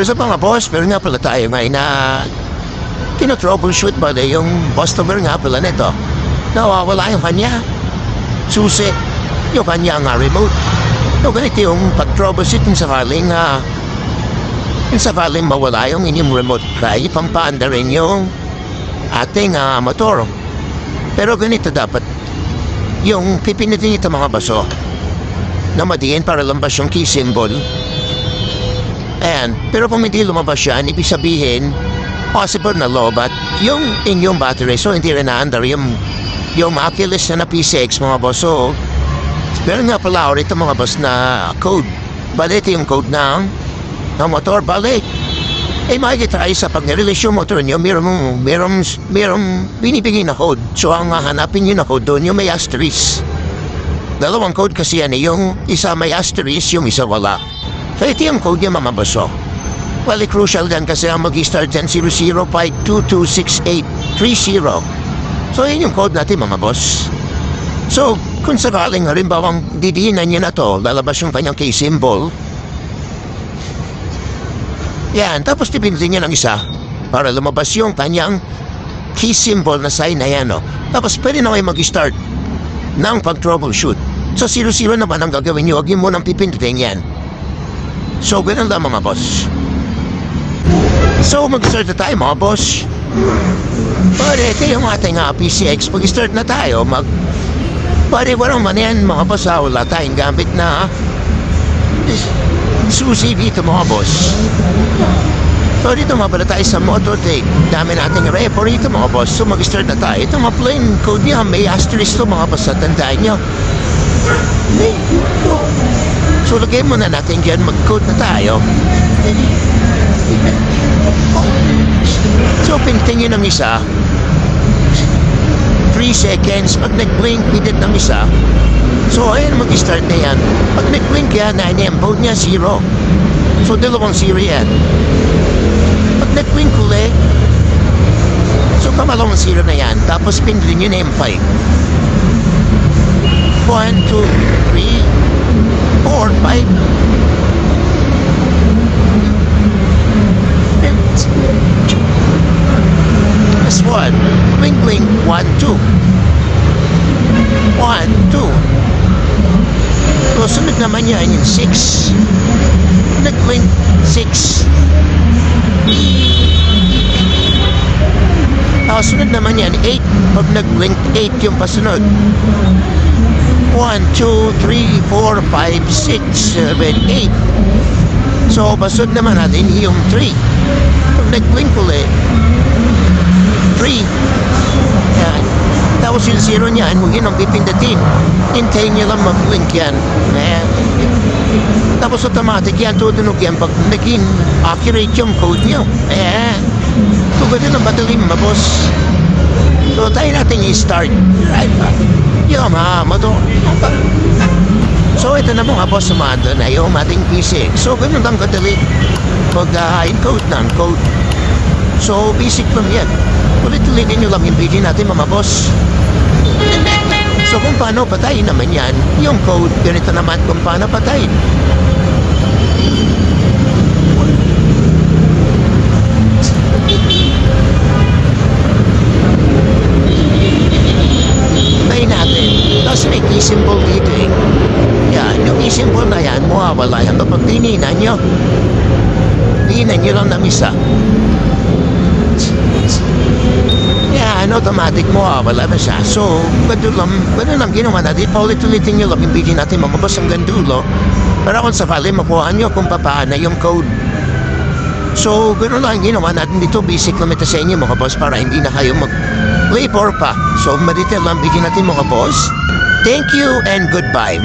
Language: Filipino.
Where's up mga boss? Pero nga pala tayo ngayon na tinotroubleshoot ba na yung customer nga pala nito. Nawawala yung kanya. Susi. Yung kanya nga remote. No, ganito yung pag-troubleshoot yung sakaling nga yung sakaling mawala yung inyong remote kaya pampaanda rin yung ating ah, motor. Pero ganito dapat yung pipinitin ito mga baso na madiin para lambas yung key symbol. Ayan, pero kung hindi lumabas yan, ibig sabihin, possible na low bat yung inyong battery. So, hindi rin naandar yung, yung Oculus na na PCX mga boss. So, meron nga pala ulit mga boss na code. Bali, ito yung code ng, ng motor. Bali, eh makikita kayo sa pag nirelease yung motor nyo, meron, meron, meron binibigay na code. So, ang hahanapin nyo na code doon, yung may asterisk. Dalawang code kasi yan eh, yung isa may asterisk, yung isa wala. Yung code niya mga baso. Well, crucial din kasi ang mag-start dyan 0052268030. So yun yung code natin mga boss. So, kung sakaling halimbawang didiinan niya na to, lalabas yung kanyang key symbol. Yan, tapos tipindutin niya ng isa para lumabas yung kanyang key symbol na sign na yan, no? Tapos pwede na kayo mag-start ng pag-troubleshoot. So, 00 naman ang gagawin niyo, huwag niyo munang pipindutin yan. So, ganun lang mga boss. So, mag-start na tayo mga boss. Pare, ito yung ating uh, PCX. Mag-start na tayo. Mag... Pare, walang man yan mga boss. Ha? Wala tayong gamit na susi dito mga boss. So, dito mga pala tayo sa motor take. Dami nating repo rito mga boss. So, mag-start na tayo. Ito mga plain code niya. May asterisk to mga boss. Tandaan nyo. So, lagay muna natin dyan. Mag-code na tayo. So, pintingin ng isa. 3 seconds. Pag nag-blink, pindit ng isa. So, ayun, mag-start na yan. Pag nag-blink yan, na yan, vote niya, zero. So, dalawang zero yan. Pag nag-blink uli, so, kamalawang zero na yan. Tapos, pindutin yun M5. 1, 2, 3, 4, 5, This one. Blink, blink. One, two. One, two. So, sunod naman yan yung six. Nag-blink, six. Tapos sunod naman yan, eight. Pag nag-blink, eight yung pasunod. One, two, three, four, five, six, seven, eight. So, basod naman natin yung 3. Pag nag-blink ulit, 3. Yan. Tapos yung 0 niyan, huwag yun ang pipindatin. Hintayin niyo lang mag-blink yan. Ayan. Tapos automatic yan, tutunog yan pag naging accurate yung code niyo. Ayan. So, ganun ang mga boss. So, tayo natin i-start. Right. Yung mga motor. So ito na mga boss sumando na yung ating PC. So ganun lang kadali pag-encode ng code. So basic lang yan. Ulit-ulitin nyo lang yung video natin mga boss. So kung paano patayin naman yan, yung code, ganito naman kung paano patayin. Symbol dito eh. Yan, yung key symbol na yan, mawawala yan kapag tininan nyo. Tininan nyo lang ng isa. Yan, automatic mawawala na siya. So, ganun lang, ganun lang ginawa natin. Paulit-ulitin nyo lang yung video natin boss hanggang dulo. Para kung sakali makuha nyo kung papaano yung code. So, gano'n lang ginawa natin dito. Basic lang ito sa inyo mga para hindi na kayo mag labor pa. So, madetail lang bigyan natin mga boss. Thank you and goodbye.